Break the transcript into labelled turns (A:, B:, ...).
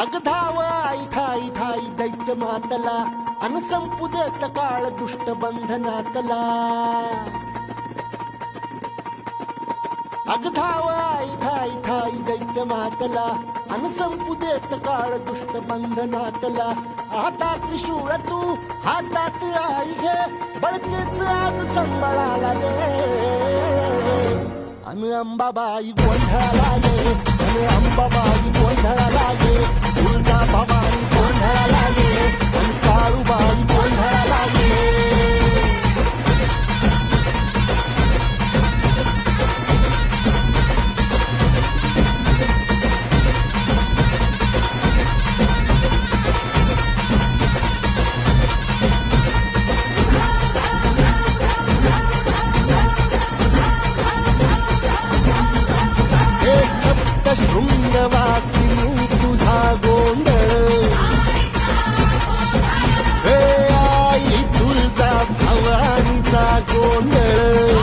A: अग धाव आई ठाई ठाई दैत्य मातला अन संपू काळ दुष्ट बंधनातला. अग धाव आई ठाई ठाई दैत्य मातला अन संपू काळ दुष्ट बंधनातला. हातात त्रिशूळ तू हातात आई घे बळकेच आज संबळाला दे. अन अंबाबाई गोंधळाला शृंगवासिनी तुझा गोंधळ. हे आई तुझा भवानीचा गोंधळ.